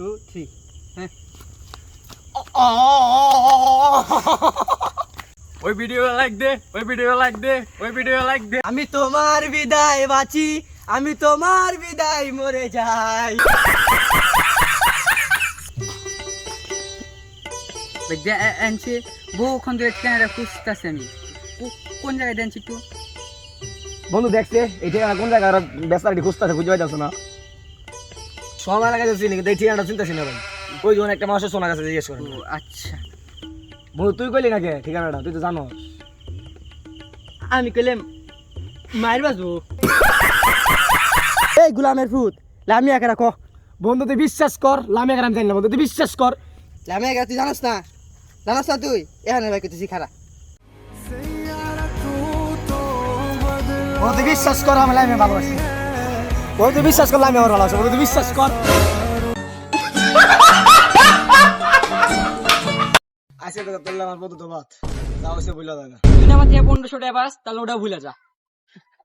Two three হ্যাঁ ওই video like দে ওই ভিডিও লাইক দে ওই ভিডিও লাইক দে। আমি তোমার বিদায় বাঁচি আমি তোমার বিদায় মরে যাই। আনছে বহুক্ষণ ধরে ক্যামেরা খুঁজতেছি আমি। কোন জায়গায় দেনছি একটু? বন্ধু দেখছে এই ঠিকানা কোন জায়গায় আর বেসারিটি খুঁজতেছে খুঁজে পাইতেছে না? সময় লাগে চিনি কিন্তু এই ঠিকানাটা চিন্তাছি না ভাই। ওই যখন একটা মানুষের সোনা কাছে জিজ্ঞেস করেন। আচ্ছা। বন্ধু তুই কইলি নাকি ঠিকানাটা? তুই তো জানো আমি কইলাম মায়ের বাজু এই গুলামের ফুট লামিয়া কে? রাখো বন্ধু তুই বিশ্বাস কর লামে আমি জানি না বন্ধু তুই বিশ্বাস কর। লামিয়া কে তুই জানাস না? জানাস না তুই? এখানে ভাই তুই খারা বন্ধু বিশ্বাস কর লামে ভালোবাসি। বন্ধু তুই বিশ্বাস কর লামে আমার ভালোবাসি বন্ধু তুই বিশ্বাস কর। আজকে তো তোর আমার বন্ধু তো বাত যাও সে বুঝলা দাদা তুই না আমার থেকে পনেরোশো টাকা পাস তাহলে ওটা ভুলে যা।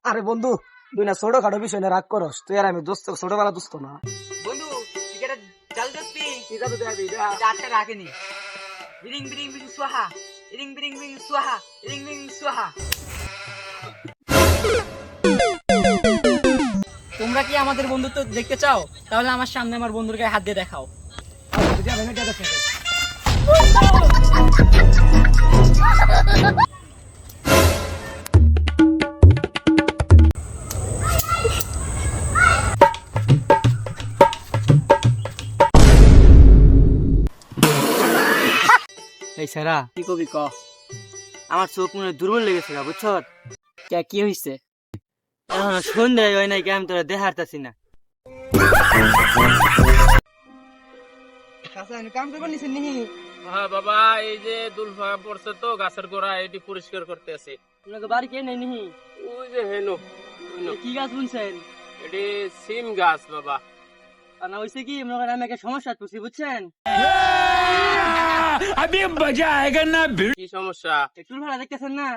আরে বন্ধু তুই না ছোট খাটো বিষয় না রাগ করস। তুই আর আমি দোস্ত ছোটবেলা দোস্ত না। বন্ধু টিকেটে জাল তো আটটা রাখেনি বিরিং বিরিং বিরিং সোহা। ইরিং বিরিং বিরিং সোহা। ইরিং বিরিং সোহা। তোমরা কি আমাদের বন্ধুত্ব দেখতে চাও? তাহলে আমার সামনে আমার বন্ধুর গায়ে হাত দিয়ে দেখাও। এই সারা কি কবি ক? আমার চোখ মনে হয় দুর্বল লেগেছে বুঝছ? কি হইছে? এখন সন্ধ্যা হয় নাই আমি তোরা দেখারতাছি না। কাম করব নিছেন নিহি হ্যাঁ বাবা এই যে দুলফা পড়ছে তো গাছের গোড়া এটি পরিষ্কার করতে আছে। আপনাকে বাড়ি কে নেই নিহি ওই যে হেনো কি গাছ বুনছেন? এটি সিম গাছ বাবা। না হইছে কি মনে আমি একটা সমস্যা পড়ছি বুঝছেন? কি সমস্যা? একটু ভাড়া দেখতেছেন না?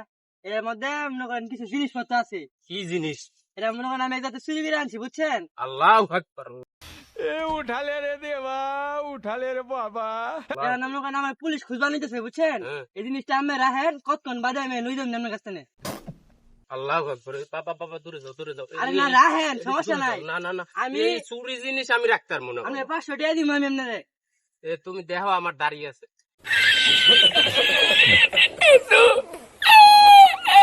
এর মধ্যে মনে করেন কিছু জিনিসপত্র আছে। কি জিনিস? এটা মনে করেন আমি একসাথে চুরি করে আনছি বুঝছেন? আল্লাহ আকবার। এটা মনে করেন আমার পুলিশ খুঁজবা নিতেছে বুঝছেন? হ্যাঁ। এই জিনিসটা আমি রাখেন কতক্ষণ বাদে আমি লই যাম আপনার কাছে আল্লাহ আকবার। বাবা বাবা দূরে যাও দূরে যাও। আরে না রাখেন সমস্যা নাই। না না না। আমি- চুরি জিনিস আমি রাখতার মনে আমি করো। পাঁচশো টাকা দিব আমি আপনারে। এ তুমি দেখো আমার দাঁড়িয়ে আছে।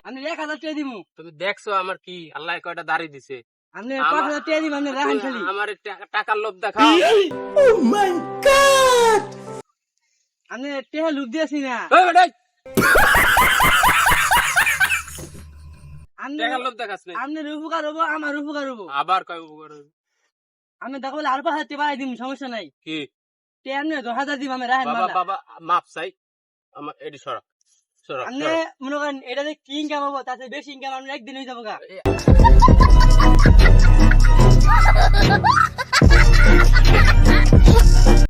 আমি এক হাজার টাকা দিব তুমি দেখছ আমার কি আল্লাহ কয়টা দাঁড়িয়ে দিছে। আপনি আমার- পাঁচ হাজার টাকা দিব আপনি রাখেন খালি আমার টাকা- টাকার লোভ দেখাও। আপনি টেহা লুক দিয়েছি না। এই বেটাই, টাকার লোভ দেখাস নাই। আপনার উপকার হব আমার উপকার হব। আবার কয় উপকার? আমি দেখো বলে আর পাঁচ হাজার টাকা দিব সমস্যা নাই। কি? আপনি দশ হাজার দিব আমি রাখেন বাবা বাবা মাপ চাই। আমার এটি সরা আপনি মনে করেন এটাতে কি ইনকাম হব তাতে বেশি ইনকাম আপনি একদিন হয়ে যাব গা।